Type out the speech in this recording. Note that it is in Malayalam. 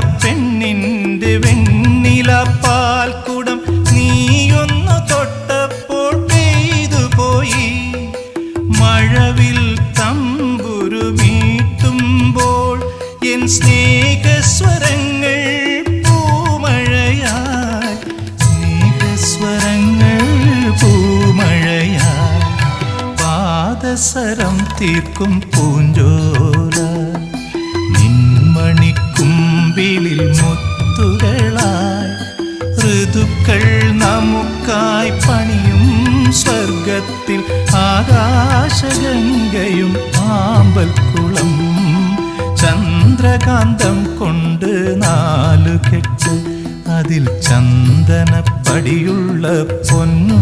പെണ്ണിന്റെ വെണ്ണില പാൽക്കുടം നീയൊന്നു തൊട്ടപ്പോൾ പെയ്തു പോയി. മഴവിൽ തമ്പുരു മീട്ടുമ്പോൾ എൻ സ്നേഹസ്വരങ്ങൾ പൂമഴയായി. സ്നേഹസ്വരങ്ങൾ പൂമഴയായി. പാദസരം തീർക്കും പൂഞ്ചോല മുത്തുകളായി ഋതുക്കൾ നമുക്കായി പണിയും സ്വർഗത്തിൽ ആകാശഗംഗയും ആമ്പൽക്കുളം ചന്ദ്രകാന്തം കൊണ്ട് നാലു കെട്ട് അതിൽ ചന്ദനപ്പടിയുള്ള പൊന്നു